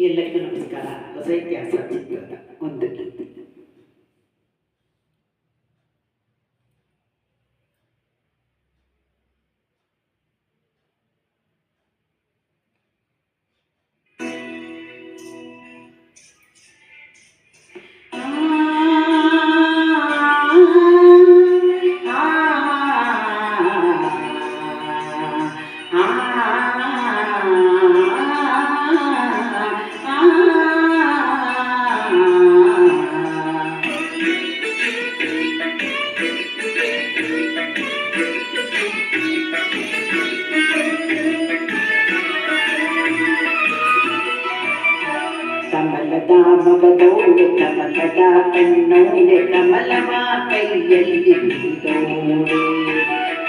ಎಲ್ಲರಿಗೂ ನಮಸ್ಕಾರ. ಹೊಸ ಇತಿಹಾಸ ಒಂದು. ಕಮಲದ ಮಗದೋಡೆ ಕಮಲದ ಕಣ್ಣೋಡೆ ಕಮಲವ ಕೈಯಲ್ಲಿ ಹಿಡಿದೋಡೆ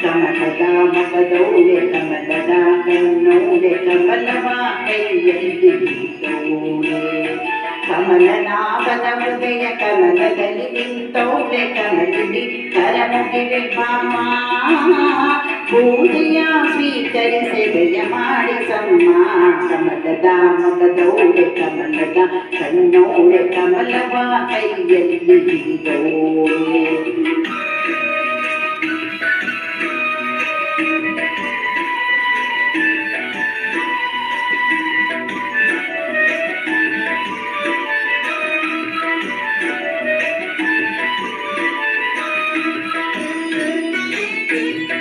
ಕಮಲದ ಮಗದೋಡೆ ಕಮಲದ ಕಣ್ಣೋಡೆ ಕಮಲವ ಕೈಯಲ್ಲಿ ಹಿಡಿದೋಡೆ ಕಮಲನಾಭದ ಹೃದಯ ಕಮಲದಲ್ಲಿ ನಿಂತೋಳೆ ಕಮಲಿನಿ ಕರಮುಗಿವೆ ಮಾಮ ಪೂಜೆಯ ಸ್ವೀಕರಿಸೆದೆಯ ಮಾಡಿ ಸಮ್ಮ ಕಮಲದ ಮಗದೋಳೆ ಕಮಲದ ಕಣ್ಣೋಳೆ ಕಮಲವ ಕೈಯಲ್ಲಿ ಹಿಡಿದೋಳೆ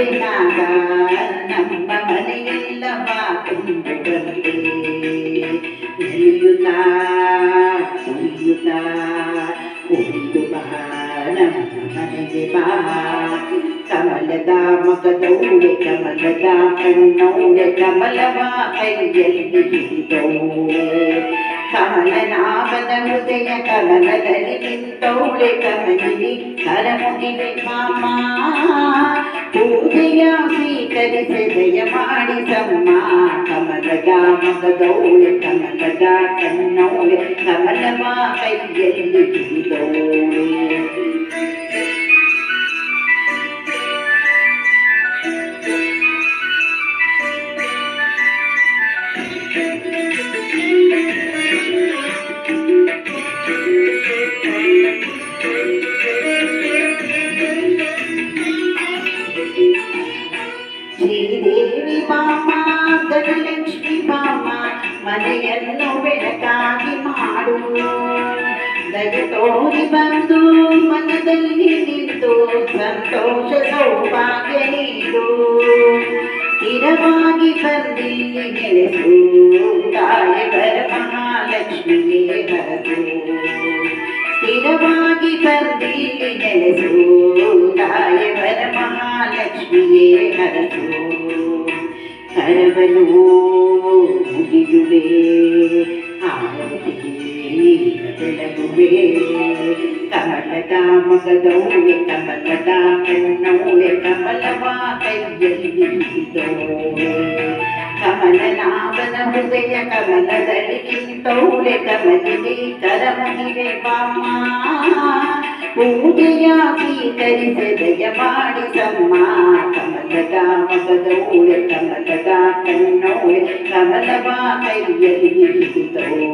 ಗೆಜ್ಜೆನಾಗ ನಮ್ಮ ಮನೆಯೆಲ್ಲವ ತುಂಬುವಂತೆ ಉಳಿಯುತ್ತಾ ಉಳಿಯುತ್ತಾ ಉಳಿದು ಬಾ ನಮ್ಮ ಮನೆಗೆ ಬಾ ಕಮಲದ ಮಗದೌಳೆ ಕಮಲದ ಕಣ್ಣೌಳೆ ಕಮಲವ ಕೈಯಲ್ಲಿ ಹಿಡಿದೌಳೆ ಕಮಲನಾಭದ ಹೃದಯ ಕಮಲದಲ್ಲಿ ನಿಂತೌಳೆ ಕಮಲಿನಿ ಕರಮುಗಿವೆ ಮಾಮ ಪೂಜೆಯ ಸ್ವೀಕರಿಸೆದೆಯ ಮಾಡಿ ಸಮ್ಮ ಕಮಲದ ಮಗದೌಳೆ ಕಮಲದ ಕಣ್ಣೌಳೆ ಕಮಲವ ಕೈಯಲ್ಲಿ ಹಿಡಿದೌಳೆ ಶ್ರೀದೇವಿ ಬಾಮ ಧನಲಕ್ಷ್ಮಿ ಬಾಮ ಮನೆಯನ್ನು ಬೆಳಕಾಗಿ ಮಾಡು ದಯ ತೋರಿ ಬಂದು ಮನದಲ್ಲಿ ನಿಂತು ಸಂತೋಷ ಸೌಭಾಗ್ಯ ನೀಡು ಸ್ಥಿರವಾಗಿ ಬಂದಿಲ್ಲಿ ನೆಲೆಸು ತಾಯಗರ ಮಹಾಲಕ್ಷ್ಮಿಯೇ ಹರಸು ಸ್ಥಿರವಾಗಿ ಬಂದಿಲ್ಲಿ ನೆಲೆಸು ತಾಯವರ ಮಹಾಲಕ್ಷ್ಮಿಯೇ ಹರಸು ಕರವನು ಮುಗಿಯುವೆ ಆರತಿ ಬೆಳಗುವೆ ಕಮಲದ ಮಗದೌಳೆ ಕಮಲದ ಕಣ್ಣೌಳೆ ಕಮಲವ ಕೈಯಲ್ಲಿ ಹಿಡಿದೋಳೆ ಕಮಲನಾಭನ ಹೃದಯ ಕಮಲದಲ್ಲಿ ನಿಂತೌಳೆ ಕಮಲಿನಿ ಕರಮುಗಿವೆ ಬಾಮ ಪೂಜೆಯ ಸ್ವೀಕರಿಸೆದೆಯ ಮಾಡಿ ಸಮ್ಮ ಕಮಲದ ಮಗದೌಳೆ ಕಮಲದ ಕಣ್ಣೋಳೆ ಕಮಲವ ಕೈಯಲ್ಲಿ ಹಿಡಿದೋಳೆ ಕಮಲವ ಕೈಯಲ್ಲಿ ಹಿಡಿದೋಳೆ